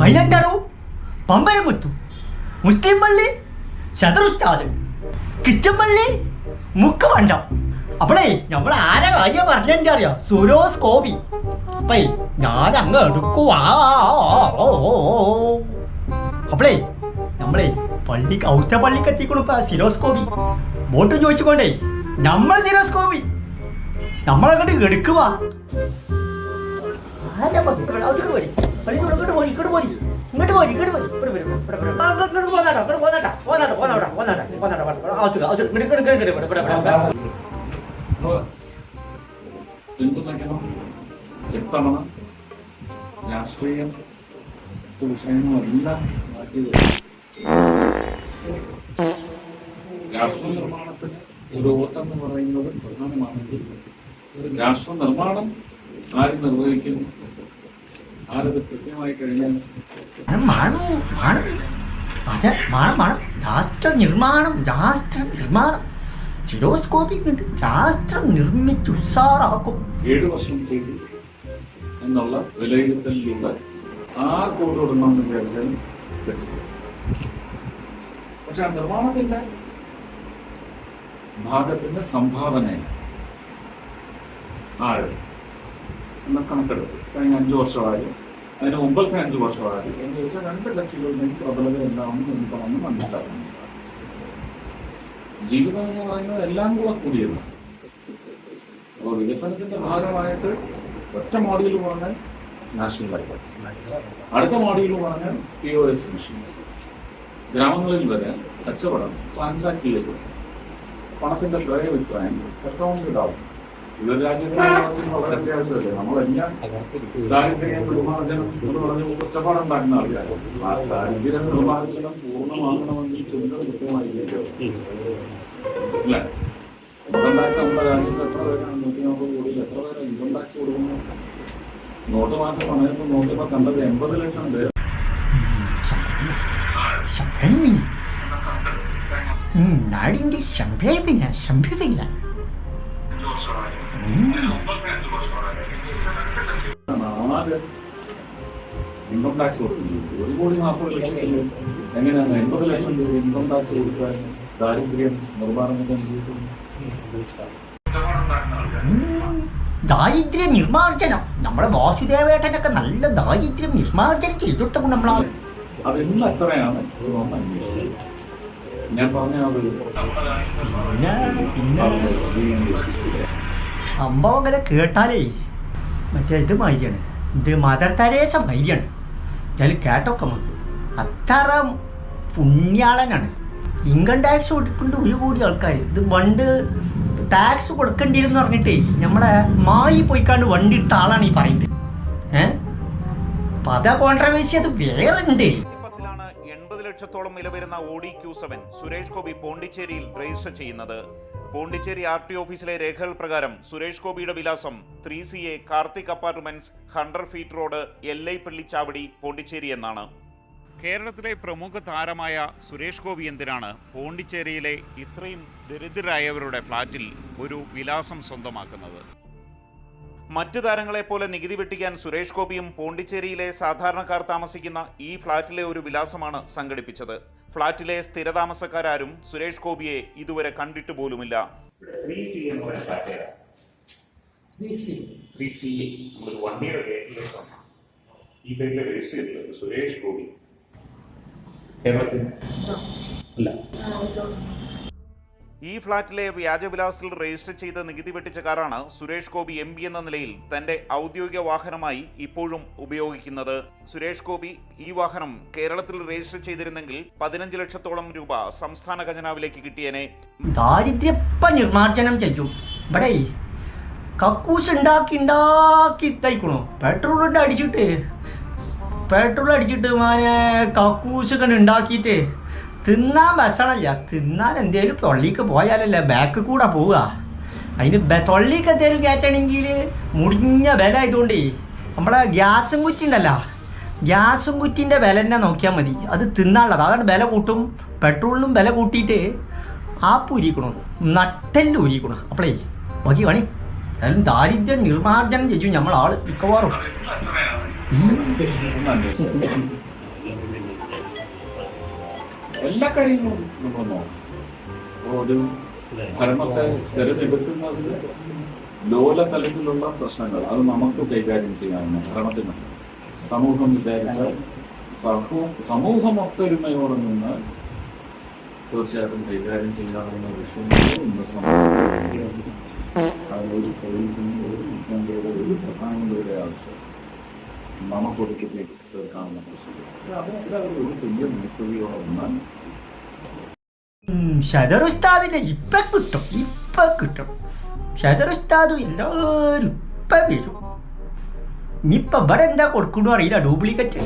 പതിനെട്ടാണോ പമ്പരമുത്തു. മുസ്ലിം പള്ളി ശതറുസ്താദ്. ക്രിസ്ത്യൻ പള്ളി മുക്ക് വേണ്ട അപ്പോഴേ നമ്മൾ ആരെ കാര്യം പറഞ്ഞെന്റെ അറിയാം സുരോസ് കോബി അപ്പേ ഞാൻ അങ്ങ് എടുക്കുവാ. അപ്പളേ നമ്മളെ പള്ളി ഔത്ത പള്ളിക്ക് എത്തിക്കണു സിരോസ്കോപി വോട്ട് ചോദിച്ചുകൊണ്ടേ നമ്മൾ സിരോസ്കോപി നമ്മളങ്ങോട്ട് എടുക്കുവാ. ആരാ ഇങ്ങോട്ട് പോരി, ഇങ്ങോട്ട് പോരി. ഇങ്ങോട്ട് പോരി, ഇങ്ങോട്ട് പോരി. രാഷ്ട്രീയം രാഷ്ട്ര നിർമ്മാണത്തിന് ഒരു ഓട്ടെന്ന് പറയുന്നത് പ്രധാനമാണെങ്കിൽ രാഷ്ട്ര നിർമ്മാണം ആര് നിർവഹിക്കുന്നു? ആരത് കൃത്യമായി കഴിഞ്ഞാൽ അത്. രാഷ്ട്ര നിർമ്മാണം രാഷ്ട്ര നിർമ്മാണം. സിരോസ്കോപ്പിക് രാഷ്ട്രം നിർമ്മിച്ച് ഉത്സാഹമാക്കും ഏഴ് വർഷം ചെയ്തു എന്നുള്ള വിലയിരുത്തലിലൂടെ ആർക്ക് ഓടിടണമെന്ന് വിചാരിച്ചാലും പറ്റില്ല പക്ഷെ ആ നിർമ്മാണത്തിന്റെ ഭാഗത്തിന്റെ സംഭാവനയാണ് ആര് എന്ന കണക്കെടുത്ത് കഴിഞ്ഞ അഞ്ചു വർഷമായി അതിന് മുമ്പത്തെ അഞ്ചു വർഷമായി എന്ന് ചോദിച്ചാൽ രണ്ട് ലക്ഷം രൂപയ്ക്ക് പ്രബലത എന്താണെന്ന് നമുക്കൊന്ന് മനസ്സിലാക്കണം ജീവിതം എന്ന് പറയുന്നത് എല്ലാം കൂടെ കൂടിയതാണ് അപ്പോൾ വികസനത്തിന്റെ ഭാഗമായിട്ട് ഒറ്റ മോഡിയിൽ പറഞ്ഞാൽ നാഷണൽ ഹൈവേ അടുത്ത മോഡിയിൽ പറഞ്ഞാൽ പി ഒ എസ് മെഷീൻ ഗ്രാമങ്ങളിൽ വരെ കച്ചവടം ട്രാൻസാക്ട് ചെയ്യപ്പെടും പണത്തിന്റെ ക്രയവിക്രയം അക്കൗണ്ട് ഇടാവും ഇത് രാജ്യത്തിന് വളരെ അത്യാവശ്യമല്ലേ? നമ്മളെല്ലാം ദാരിദ്ര്യം നിർമ്മാർജനം എന്ന് പറഞ്ഞ ഒച്ചപ്പാട് ഉണ്ടാക്കുന്ന ആൾക്കാരാണ്. ആ ദാരിദ്ര്യ നിർമ്മാർജനം പൂർണമാകണമെങ്കിൽ ചിന്ത കൃത്യമായില്ലല്ലോ അല്ലേ? ഇൻകം ടാക്സ് നമ്മുടെ രാജ്യത്ത് എത്ര പേരാണ്? നൂറ്റി നാൽപ്പത് കോടിയിൽ എത്ര പേരാണ് ഇൻകം ടാക്സ് കൊടുക്കുന്നു നോട്ട് മാറ്റ സമയത്ത് നോക്കിയപ്പോൾ കണ്ടത് എൺപത് ലക്ഷം പേര്. നാടിന്റെ സംഭവമില്ല സംഭവമില്ല ആകെ ഇൻകം ടാക്സ് കൊടുക്കുന്നുണ്ട് ഒരു കോടി നാൽപ്പത് ലക്ഷം രൂപ എങ്ങനെയാണ് എൺപത് ലക്ഷം രൂപ ഇൻകം ടാക്സ് കൊടുക്കാൻ ദാരിദ്ര്യം ചെയ്തു. ദാരിദ്ര്യ നിർമ്മാർജനം. നമ്മുടെ വാസുദേവേട്ടനൊക്കെ നല്ല ദാരിദ്ര്യം നിർമ്മാർജനം ചെയ്തിട്ട് നമ്മളാണ് അതെന്ന് എത്രയാണ്? അന്വേഷിച്ചത് ഞാൻ പറഞ്ഞത് പിന്നെ സംഭവം വരെ കേട്ടാലേ. മറ്റേ ഇത് മാതിരിയാണ് ഇത് മദർ തെരേസ മാതിരിയാണ് ഞാൻ കേട്ടൊക്കെ നമുക്ക്. അത്ര പുണ്യാളനാണ്. ഇൻകം ടാക്സ് കൊടുക്കേണ്ട ഒരു കൂടി ആൾക്കാർ ഇത് പണ്ട് ടാക്സ് കൊടുക്കേണ്ടിയിരുന്നു പറഞ്ഞിട്ടേ നമ്മളെ മായി പോയിക്കാണ്ട് വണ്ടി ഇട്ട ആളാണ് ഈ പറയുന്നത്. ഏഹ് അതാ കോൺട്രവേഴ്സി അത് വേറെ ഉണ്ട് എൺപത് ലക്ഷത്തോളം വില വരുന്ന Audi Q seven Suresh Gopi പോണ്ടിച്ചേരിയിൽ register ചെയ്യുന്നത്. പോണ്ടിച്ചേരി ആർ ടി ഓഫീസിലെ രേഖകൾ പ്രകാരം സുരേഷ് ഗോപിയുടെ വിലാസം three C A Karthik apartments hundred feet road I Pallichavadi Pondicherry എന്നാണ്. കേരളത്തിലെ പ്രമുഖ താരമായ സുരേഷ് ഗോപി എന്തിനാണ് പോണ്ടിച്ചേരിയിലെ ഇത്രയും ദരിദ്രരായവരുടെ ഫ്ളാറ്റിൽ ഒരു വിലാസം സ്വന്തമാക്കുന്നത്? മറ്റു താരങ്ങളെപ്പോലെ നികുതി വെട്ടിക്കാൻ സുരേഷ് ഗോപിയും പോണ്ടിച്ചേരിയിലെ സാധാരണക്കാർ താമസിക്കുന്ന ഈ ഫ്ളാറ്റിലെ ഒരു വിലാസമാണ് സംഘടിപ്പിച്ചത്. ഫ്ളാറ്റിലെ സ്ഥിരതാമസക്കാരും സുരേഷ് ഗോപിയെ ഇതുവരെ കണ്ടിട്ട് പോലുമില്ല ഈ സുരേഷ് ഗോപി കേരളത്തിൽ അല്ല ഈ ഫ്ളാറ്റിലെ വ്യാജവിലാസിൽ രജിസ്റ്റർ ചെയ്ത നികുതി വെട്ടിച്ച സുരേഷ് ഗോപി എം പി എന്ന നിലയിൽ തന്റെ ഔദ്യോഗിക വാഹനമായി ഇപ്പോഴും ഉപയോഗിക്കുന്നത്. സുരേഷ് ഗോപി ഈ വാഹനം കേരളത്തിൽ രജിസ്റ്റർ ചെയ്തിരുന്നെങ്കിൽ പതിനഞ്ച് ലക്ഷത്തോളം രൂപ സംസ്ഥാന ഖജനാവിലേക്ക് കിട്ടിയേനെ. ദാരിദ്ര്യപ്പ നിർമ്മാർജനം ചെയ്യും ഇവിടെ കക്കൂസ് ഉണ്ടാക്കി ഉണ്ടാക്കി തയ്ക്കണു പെട്രോൾ അടിച്ചിട്ട് പെട്രോൾ അടിച്ചിട്ട് മാനെ കക്കൂസ് ഒക്കെ ഉണ്ടാക്കിയിട്ട് തിന്നാൻ ഭക്ഷണമില്ല തിന്നാൻ എന്തേലും തൊള്ളിക്ക് പോയാലല്ലേ ബാക്ക് കൂടെ പോവുക. അതിന് തൊള്ളിക്ക് എന്തേലും കയറ്റണമെങ്കിൽ മുടിഞ്ഞ വില ആയതുകൊണ്ടേ നമ്മളെ ഗ്യാസും കുറ്റി ഉണ്ടല്ലോ ഗ്യാസും കുറ്റിന്റെ വില തന്നെ നോക്കിയാൽ മതി. അത് തിന്നാനുള്ളത്. അതാണ് വില കൂട്ടും. പെട്രോളിനും വില കൂട്ടിയിട്ട് ആപ്പ് ഉരിക്കണം നട്ടെല്ലാം ഉരിക്കണം അപ്പളേ നോക്കി പണി. എന്തായാലും ദാരിദ്ര്യം നിർമ്മാർജനം ചെയ്യും നമ്മളാൾ മിക്കവാറും. ഒന്ന് അന്വേഷിച്ചു എല്ലാ കാര്യങ്ങളും നമ്മൾ നോക്കും. ഒരു ഭരണത്തെ തെരഞ്ഞെടുക്കുന്നത് ലോല തലത്തിലുള്ള പ്രശ്നങ്ങൾ അത് നമുക്ക് കൈകാര്യം ചെയ്യാവുന്ന ഭരണത്തിന്. സമൂഹം വിചാരിച്ചാൽ സമൂഹം ഒത്തൊരുമയോടെ നിന്ന് തീർച്ചയായിട്ടും കൈകാര്യം ചെയ്യാവുന്ന വിഷയങ്ങളും ഇന്ന് സമൂഹം. പോലീസിന് ഒരു മുഖ്യമന്ത്രിയുടെ ഒരു പ്രധാനമന്ത്രിയുടെ ആവശ്യം. നമുക്കൊടുക്കി തീർക്കാവുന്ന പ്രശ്നം. അതിനൊക്കെ ഒരു തുല്യ മനസ്ഥിതിയോടെ വന്നാൽ ഉം, ഷദർ ഉസ്താദിനെ ഇപ്പൊ കിട്ടും ഇപ്പൊ കിട്ടും. ഷദർ ഉസ്താദും എല്ലാവരും ഇപ്പൊ വരും. ഇനിയിപ്പൊ ഇവിടെ എന്താ കൊടുക്കണു അറിയില്ല ഡ്യൂപ്ലിക്കറ്റ്.